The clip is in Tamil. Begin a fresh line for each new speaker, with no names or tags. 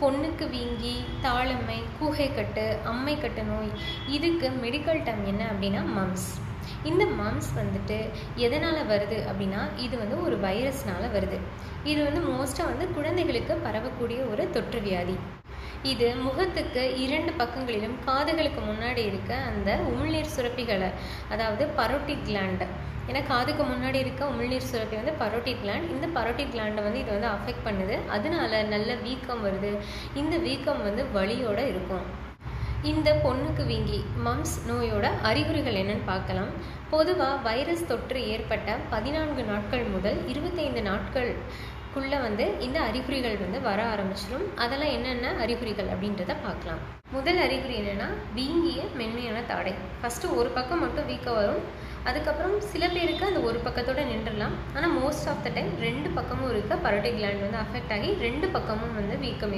பொண்ணுக்கு வீங்கி தாளம்மை கூகைக்கட்டு அம்மைக்கட்டு நோய் இதுக்கு மெடிக்கல் டைம் என்ன அப்படின்னா மம்ஸ் இந்த மம்ஸ் வந்துட்டு எதனால் வருது அப்படின்னா இது வந்து ஒரு வைரஸ்னால் வருது. இது வந்து மோஸ்ட்டாக வந்து குழந்தைகளுக்கு பரவக்கூடிய ஒரு தொற்று வியாதி. இது முகத்துக்கு இரண்டு பக்கங்களிலும் காதுகளுக்கு முன்னாடி இருக்க அந்த உமிழ்நீர் சுரப்பிகளை அதாவது பரோட்டிக் கிளாண்டு ஏன்னா காதுக்கு முன்னாடி இருக்க உமிழ்நீர் சுரப்பி வந்து பரோட்டிக் கிளாண்ட் இந்த பரோட்டிக் கிளாண்டை வந்து இது வந்து அஃபெக்ட் பண்ணுது. அதனால நல்ல வீக்கம் வருது. இந்த வீக்கம் வந்து வலியோட இருக்கும். இந்த பொண்ணுக்கு வீங்கி மம்ஸ் நோயோட அறிகுறிகள் என்னன்னு பார்க்கலாம். பொதுவாக வைரஸ் தொற்று ஏற்பட்ட பதினான்கு நாட்கள் முதல் இருபத்தைந்து நாட்கள் குள்ளே வந்து இந்த அறிகுறிகள் வந்து வர ஆரம்பிச்சிடும். அதெல்லாம் என்னென்ன அறிகுறிகள் அப்படின்றத பார்க்கலாம். முதல் அறிகுறி என்னென்னா வீங்கிய மென்மையான தாடை. ஃபஸ்ட்டு ஒரு பக்கம் மட்டும் வீக்கம் வரும். அதுக்கப்புறம் சில பேருக்கு அந்த ஒரு பக்கத்தோட நின்றுடலாம். ஆனால் மோஸ்ட் ஆஃப் த டைம் ரெண்டு பக்கமும் இருக்க. பரோட்டை கிளாண்ட் வந்து அஃபெக்ட் ஆகி ரெண்டு பக்கமும் வந்து வீக்கம்